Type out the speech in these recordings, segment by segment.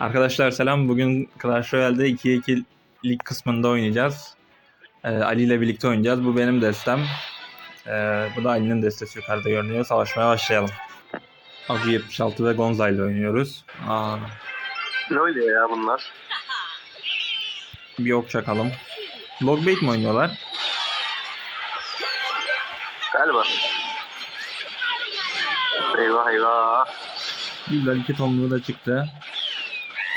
Arkadaşlar selam. Bugün Clash Royale'de 2'ye 2 lig kısmında oynayacağız. Ee, Ali ile birlikte oynayacağız. Bu benim destem. Ee, bu da Ali'nin destesi yukarıda görünüyor. Savaşmaya başlayalım. Avcı 76 ve Gonza ile oynuyoruz. Aa, Ne oluyor ya bunlar? bir ok çakalım. Logbait mi oynuyorlar? Galiba. Eyvah eyvah. Güzel iki tonluğu da çıktı.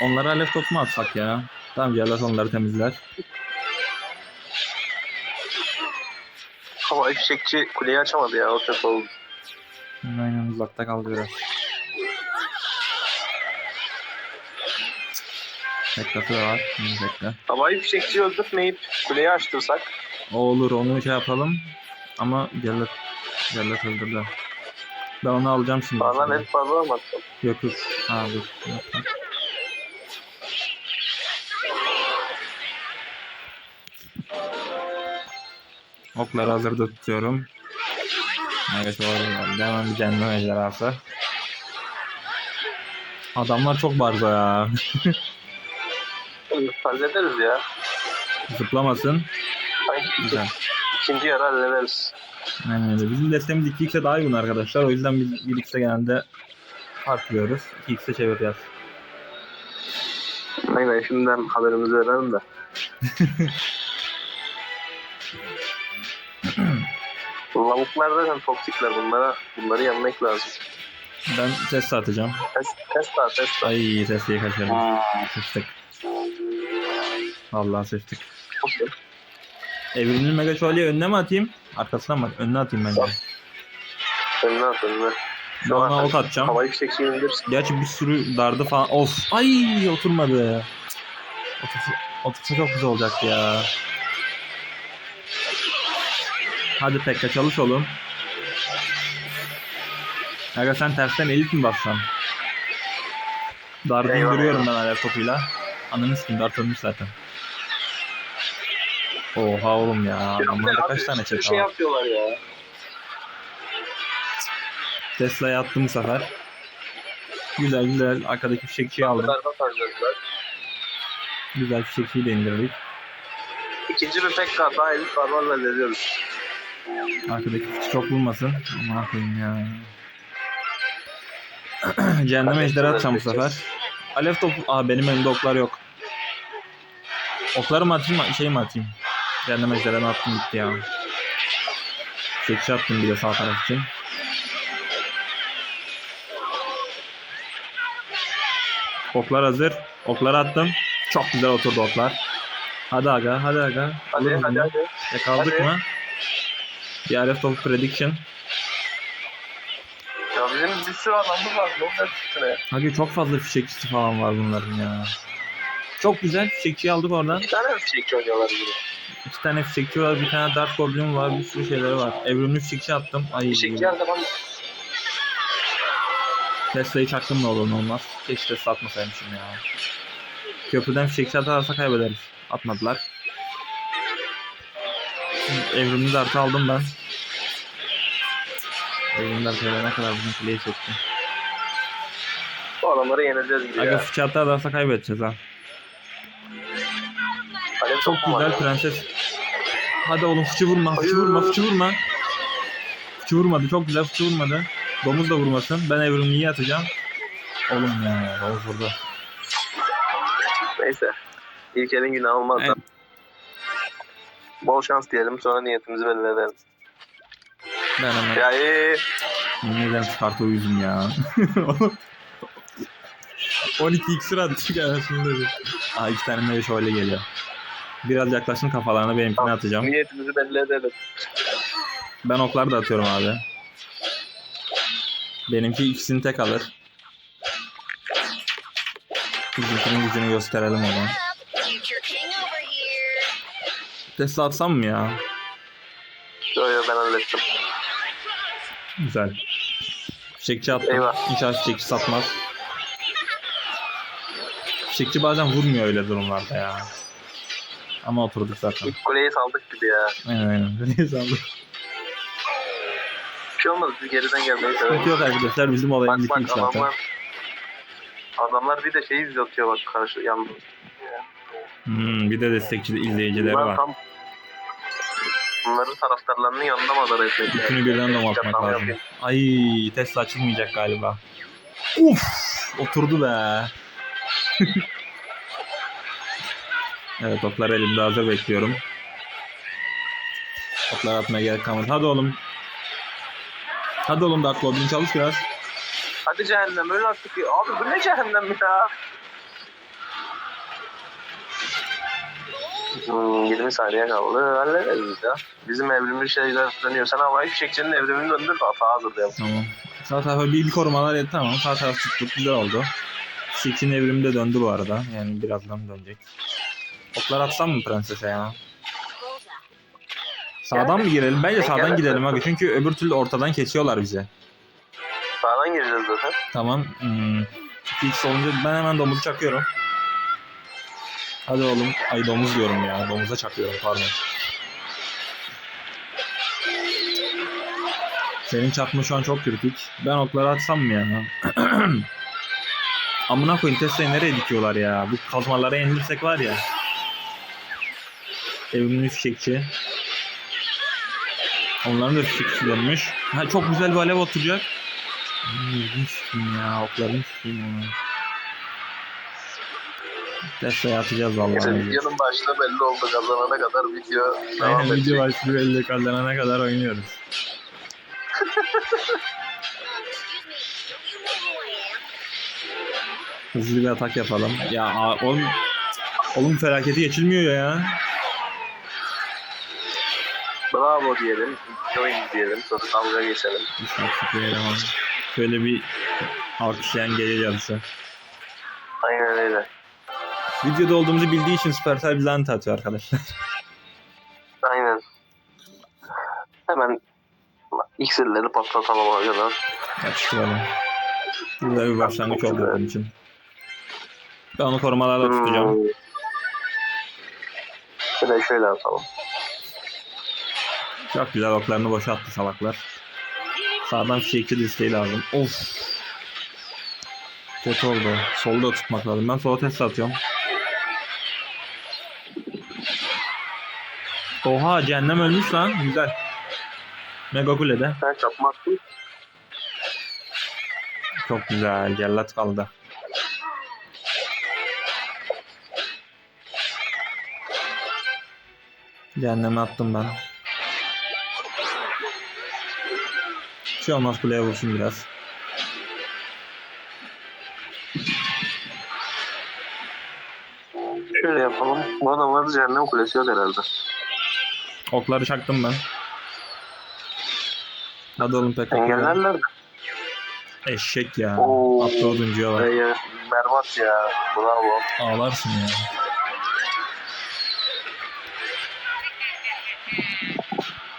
Onlara alev topu mu atsak ya? Tamam Cellat onları temizler. Hava fişekçi kuleyi açamadı ya o kötü oldu. Aynen uzakta kaldı biraz. Da var. Şimdi bekle. Havayı fişekçiyi öldürtmeyip kuleyi açtırsak. O olur onu şey yapalım. Ama Cellat, Cellat öldürdü. Ben onu alacağım şimdi. Bana net fazla olmasın. Yok yok. Ha dur. Yok, yok. Okları hazırda tutuyorum. Evet geldi. Hemen bir cennet ejderhası. Adamlar çok barzo ya. Hallederiz ya. Zıplamasın. Sanki Güzel. ikinci yarı hallederiz. Aynen öyle. Bizim destemiz 2x'e daha uygun arkadaşlar. O yüzden biz 1x'e genelde farklıyoruz. 2x'e çeviriyoruz. Aynen şimdiden haberimizi verelim de. Lavuklar zaten toksikler bunlara. Bunları yenmek lazım. Ben test atacağım. Test, test daha test daha. Ay testiyi kaçırdım. Sıçtık. Vallahi sıçtık. Okey. Evrimli Mega Şövalye'yi önüne mi atayım? Arkasına mı? Önüne atayım bence. Önüne at önüne. Ben ona ok atacağım. Havayı fişekçiyi indirsin. Gerçi bir sürü dardı falan. Of. Ay oturmadı. Otursa, otursa çok güzel olacaktı ya. Hadi Pekka çalış oğlum. Aga sen tersten elit mi bassan? Dardı Eyvah, indiriyorum ben alev topuyla. Ananı sikim dart ölmüş zaten. Oha oğlum ya. Adamlarda Abi, kaç tane çete şey var? yapıyorlar ya. Tesla'ya attım bu sefer. Güzel güzel. Arkadaki fişekçiyi aldım. Güzel fişekçiyi de indirdik. İkinci bir pek daha elit barbarla hallediyoruz. Arkadaki fişek çok vurmasın. Aman koyayım ya. Cehennem ejderi atacağım bu sefer. Alev topu... Aa benim elimde oklar yok. Okları mı atayım şey mi atayım? Cehennem ejderini attım gitti ya. Fişekçi attım bir de sağ taraf için. Oklar hazır. Okları attım. Çok güzel oturdu oklar. Hadi aga, hadi aga. Hadi hadi hadi. Yakaladık Hadi. mı? Alev topu prediction. Ya bizim bir sürü adamımız var. Ne olacak üstüne? Hadi çok fazla fişekçisi falan var bunların ya. Çok güzel fişekçi aldık oradan. İki tane mi fişekçi oynuyorlar gibi? İki tane fişekçi var, bir tane Dark Goblin var, bir sürü şeyleri var. Evrimli fişekçi attım. Ay Fişekçi her zaman Tesla'yı çaktım ne olur ne olmaz. Keşke Tesla atmasaymışım ya. Köprüden fişekçi atarsa kaybederiz. Atmadılar. Evrimli Dart'ı aldım ben. Evrimli Dart öyle ne kadar bizim kuleyi çekti. bu adamları yeneceğiz gibi Aga ya. fişekçi atarlarsa kaybedeceğiz ha. Alev Çok topu var güzel ya. prenses. Hadi oğlum fıçı vurma, fıçı Hayır. vurma, fıçı vurma. Fıçı vurmadı, çok güzel fıçı vurmadı. Domuz da vurmasın. Ben evrimliyi atacağım. Oğlum ya, domuz vurdu. Neyse. İlk elin günahı olmaz da. Bol şans diyelim sonra niyetimizi belli edelim. Ben hemen Ya iyi. yemin ederim çıkartı o yüzüm ya. 12 iksir attık şimdi dedi. Aa iki tane meyve şöyle geliyor. Biraz yaklaşın kafalarına benimkini atacağım. Niyetimizi belli edelim. Ben oklar da atıyorum abi. Benimki ikisini tek alır. Bizimkinin gücünü gösterelim ona. Tesla atsam mı ya? Yo yo ben hallettim. Güzel. Fişekçi attım. Eyvah. İnşallah fişekçi satmaz. Fişekçi bazen vurmuyor öyle durumlarda ya. Ama oturduk zaten. İlk kuleyi saldık gibi ya. Aynen aynen. Neyse aldık. Bir şey olmaz biz geriden gelmeyi Sıkıntı severiz. yok arkadaşlar bizim olayımız Bak bak iki zaten. adamlar. Adamlar bir de şey izletiyor bak karşı yanında. Hmm, bir de destekçi izleyicileri Bunlar var. tam bunların taraftarlarının yanında madara etmek. Üçünü birden domaltmak Yapmam lazım. yapayım. Ay Tesla açılmayacak galiba. Uf! Oturdu be. evet oklar elimde hazır bekliyorum. Oklar atmaya gerek kalmadı. Hadi oğlum. Hadi oğlum Dark Goblin çalış biraz. Hadi cehennem öl artık. Abi bu ne cehennem ya? 20 saniye kaldı. Hallederiz ya. Bizim evrimli şeyler dönüyor. Sen havai fişekçinin evrimini döndür de hata hazırlayalım. Tamam. Sağ tarafa bir, bir korumalar yetti tamam. Sağ taraf tuttuk güzel oldu. Six'in evrimi de döndü bu arada. Yani birazdan dönecek. Oklar atsam mı prensese ya? Sağdan mı girelim? Bence sağdan gidelim abi. Çünkü öbür türlü ortadan kesiyorlar bizi. Sağdan gireceğiz zaten. Tamam. Hmm. Fix olunca ben hemen domuzu çakıyorum. Hadi oğlum. Ay domuz diyorum ya. Domuza çakıyorum pardon. Senin çakma şu an çok kritik. Ben okları atsam mı ya? Amına koyayım Tesla'yı nereye dikiyorlar ya? Bu kazmalara yenilirsek var ya. Evrimli fişekçi. Onların da fişekçi dönmüş. Ha, çok güzel bir alev oturacak. Sikeyim ya. Oklarını sikeyim onu. Tesla'ya atacağız vallahi. videonun başlığı belli oldu. Kazanana kadar video devam Aynen edecek. video başlıyor 50 kazanana kadar oynuyoruz. Hızlı bir atak yapalım. Ya oğlum, oğlum felaketi geçilmiyor ya. Bravo diyelim. Oyun diyelim. Sonra dalga geçelim. Eleman. Şöyle bir alkışlayan gece yarısı. Aynen öyle. Videoda olduğumuzu bildiği için Supercell bize anti atıyor arkadaşlar. Aynen. Hemen iksirleri patlatalım arkadan. Yapıştıralım. Güzel bir başlangıç oldu onun için. Ben onu korumalarla tutacağım. Hmm. Bir de şöyle atalım. Çok güzel oklarını boşa attı salaklar. Sağdan fişekçi desteği lazım. Of. Kötü oldu. Solda tutmak lazım. Ben sola test atıyorum. Oha cehennem ölmüş lan. Güzel. Mega kulede. Sen çapmazsın. Çok güzel. Cellat kaldı. Cehenneme attım ben. Bir şey olmaz kuleye vursun biraz. Şöyle yapalım. Bu adamlarda cehennem kulesi yok herhalde. Okları çaktım ben. Hadi oğlum pek Engellerler. Eşek ya. Oo. Atla oduncuya bak. Berbat ya. Bravo. Ağlarsın ya.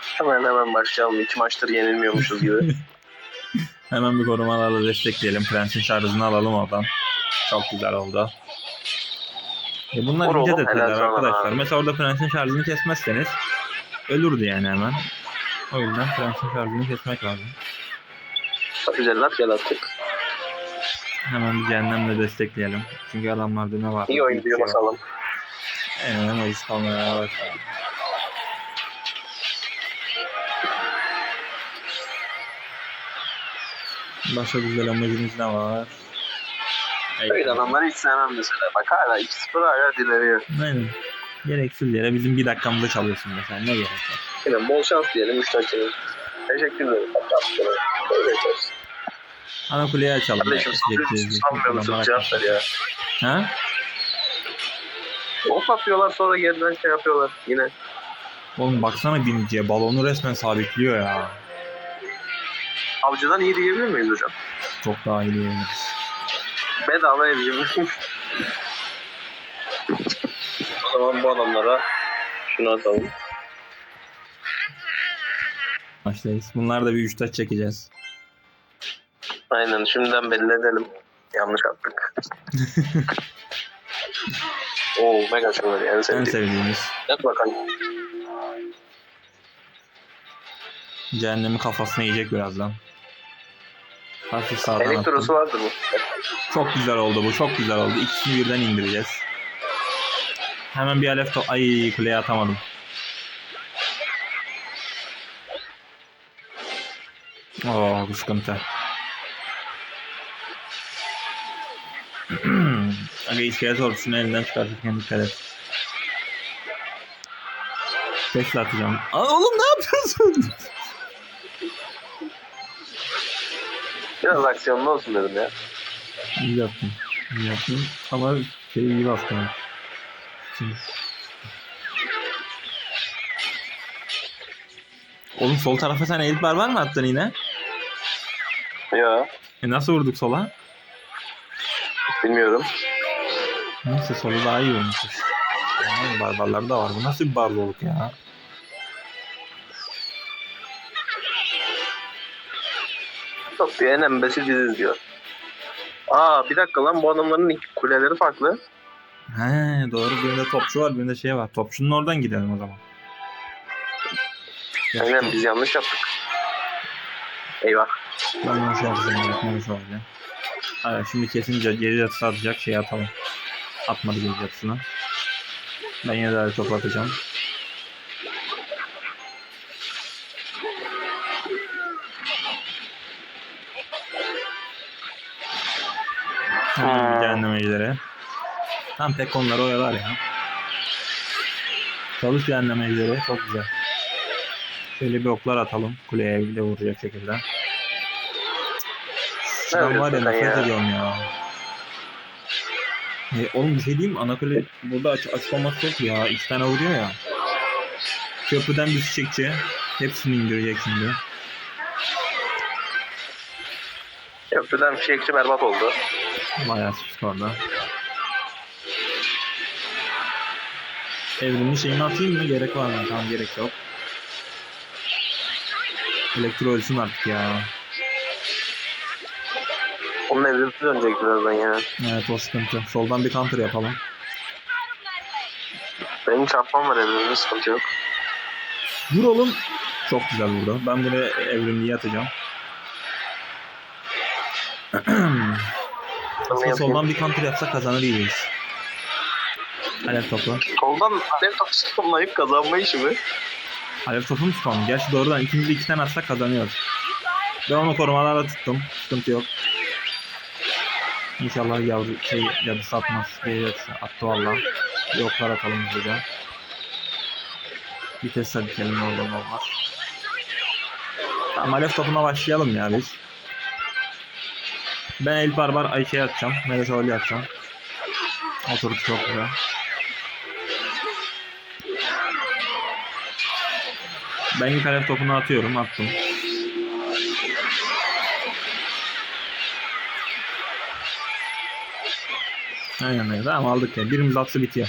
Hemen hemen başlayalım. İki maçtır yenilmiyormuşuz gibi. Hemen bir korumalarla destekleyelim. Prensin şarjını alalım oradan. Çok güzel oldu. E bunlar ince detaylar arkadaşlar. abi. Mesela orada prensin şarjını kesmezseniz ölürdü yani hemen. O yüzden prensin şarjını kesmek lazım. Cellat gel attık. Hemen bir cehennemle destekleyelim. Çünkü adamlarda ne var? İyi oyun diyor şey basalım. Hemen o iş kalmaya başladı. Başka güzel amacımız ne var? Öyle adamları hiç sevmem mesela. Bak hala 2-0 hala dileniyor. Aynen. Gereksiz yere bizim bir dakikamızda çalıyorsun mesela. Ne gerek var? Yine bol şans diyelim 3 dakikada. Teşekkür ederim. Böyle yaparız. Ana kuleyi açalım. Kardeşim sanmıyor musun? Cevap ver ya. Ha? Ok atıyorlar sonra geriden şey yapıyorlar yine. Oğlum baksana biniciye. Balonu resmen sabitliyor ya. Avcıdan iyi diyebilir miyiz hocam? Çok daha iyi diyebiliriz. Bedava evcim. Zaman bu adamlara şunu atalım. Başlayız. Bunlar da bir 3 taç çekeceğiz. Aynen şimdiden belli edelim. Yanlış attık. Oo mega şunları en En sevdiğim. sevdiğimiz. Yat bakalım. Cehennemi kafasına yiyecek birazdan. Hafif sağdan Elektrosu attım. vardır bu. Çok güzel oldu bu. Çok güzel oldu. İkisini birden indireceğiz. Hemen bir alef to- Ay kuleye atamadım. Oo bu sıkıntı. Aga iskelet ordusunu elinden çıkartırken dikkat et. Tesla atacağım. Aa, oğlum ne yapıyorsun? Biraz aksiyonlu olsun dedim ya. İyi yaptın. İyi yaptın. Ama şeyi iyi bastın. Şimdi. Oğlum sol tarafa sen elit barbar mı attın yine? Ya E nasıl vurduk sola? bilmiyorum. Neyse solu daha iyi olmuştur. Aman barbarlar da var. Bu nasıl bir barloluk ya? Çok bir en embesi biziz diyor. Aa bir dakika lan bu adamların iki kuleleri farklı. He doğru birinde topçu var birinde şey var. Topçunun oradan gidelim o zaman. Aynen biz yanlış yaptık. Eyvah. Ben şey yapacağım. Yapmam şöyle. Hayır şimdi kesince geri yatısı atacak şey atalım. Atmadı geri yatısına. Ben yine de top atacağım. Bir cehennem ejderi. Tam tek onları oyalar ya. Çalış cehennem ejderi. Çok güzel. Şöyle bir oklar atalım. Kuleye bile vuracak şekilde. Evet, var ya nefret ediyorum ya. E, oğlum bir şey diyeyim? Anakule burada aç açık olması yok ya. İki tane vuruyor ya. Köprüden bir çiçekçi. Hepsini indirecek şimdi. Köprüden fişekçi berbat oldu. Bayağı sıçtık orada. Evrimli şeyini atayım mı? Gerek var mı? Tamam gerek yok. Elektro ölsün artık ya. Onun evrimi dönecek birazdan yani. Evet o sıkıntı. Soldan bir counter yapalım. Benim çarpmam var evrimde sıkıntı yok. Vur oğlum. Çok güzel vurdu. Ben buraya evrimliyi atacağım. Aslında soldan bir counter yapsak kazanır gibiyiz. Alev topu. Soldan alev topu sıkılmayıp kazanma işi mi? Alev topu mu tutalım? Gerçi doğrudan ikinci iki tane atsak kazanıyoruz. Ben onu korumalarla tuttum. Sıkıntı yok. İnşallah yavru şey yadısı atmaz. Yadısı attı valla. Yoklar atalım burada. Bir test dikelim ne olur ne olmaz. Tamam Alev topuna başlayalım ya biz. Ben El Barbar Ayşe'ye atacağım. Mele Şövalye atacağım. Oturdu çok güzel. Ben ilk topunu atıyorum. Attım. Aynen öyle. Tamam aldık ya. Birimiz atsa bitiyor.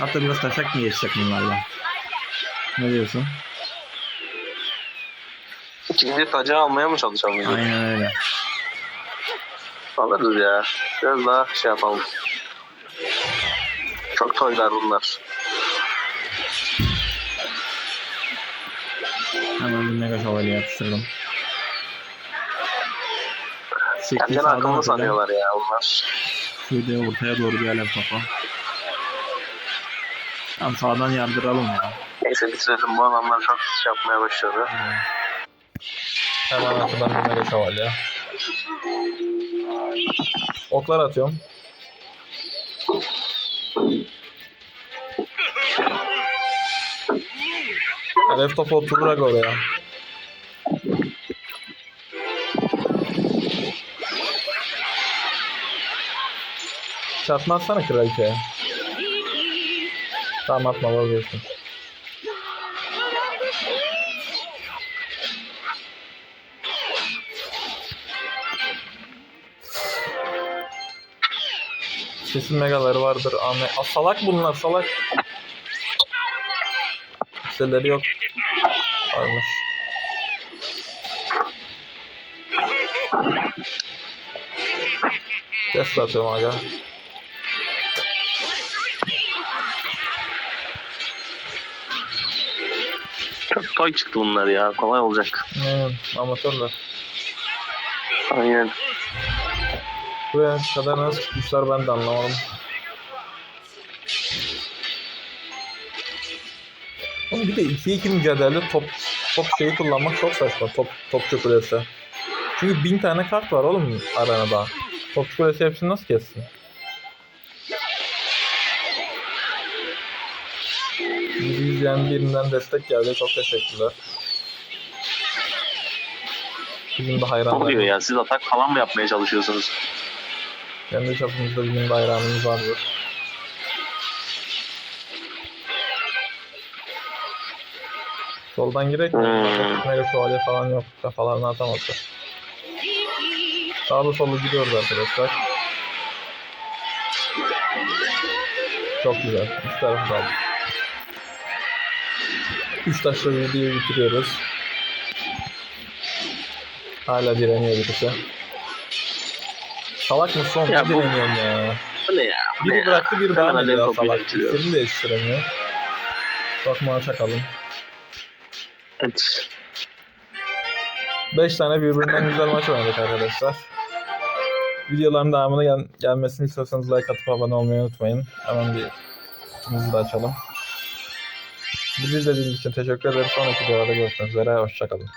Hatta biraz taşak mı geçecek bunlarla? Ne diyorsun? İkinci tacı almaya mı çalışalım? Yani? Aynen öyle. Alırız ya. Biraz daha şey yapalım. Çok toylar bunlar. Hemen bir mega şövalye yapıştırdım. Kendini akıllı sanıyorlar ya bunlar. Şurada ortaya doğru bir alev topu. Tamam sağdan yardıralım ya. Neyse bitirelim bu adamlar çok şey yapmaya başladı. Hemen arkadan bir mega şövalye. Oklar atıyorum. Alev topu oturur oraya. Çarpma atsana kraliçeye. Tamam atma vazgeçtim. Kesin megaları vardır. Ahmet. Aa, salak bunlar salak. Hisseleri yok. Varmış. Test atıyorum aga. Çok toy çıktı bunlar ya. Kolay olacak. Hmm, amatörler. Aynen. Buraya kadar nasıl çıkmışlar ben de anlamadım. Bir de 2'ye 2 mücadelede top top şeyi kullanmak çok saçma. Top topçu kulesi. Çünkü bin tane kart var oğlum arenada. Topçu kulesi hepsini nasıl kessin? Bizi izleyen birinden destek geldi. Çok teşekkürler. Bizim de Ne hayranlarımız. oluyor ya? Siz atak falan mı yapmaya çalışıyorsunuz? Kendi çapımızda bizim de hayranımız vardır. Soldan girek mi? Hmm. Mega şövalye falan yok. Kafalarını atamazlar. Sağlı sollu gidiyoruz arkadaşlar. Çok güzel. Üç tarafı da aldık. Üç taşla videoyu bitiriyoruz. Hala direniyor birisi. Salak mısın oğlum? Ya Ya bu- direniyorum ya. Bu ne ya? Biri ya? bıraktı alev ediyor topuyla salak. bitiriyor. İstediğini değiştiremiyor. Çok maaşa kalın. Evet. 5 tane birbirinden güzel maç oynadık arkadaşlar. Videoların devamını gel- gelmesini istiyorsanız like atıp abone olmayı unutmayın. Hemen bir ikimizi de açalım. Bizi izlediğiniz için teşekkür ederim. Sonraki videolarda görüşmek üzere. Hoşçakalın.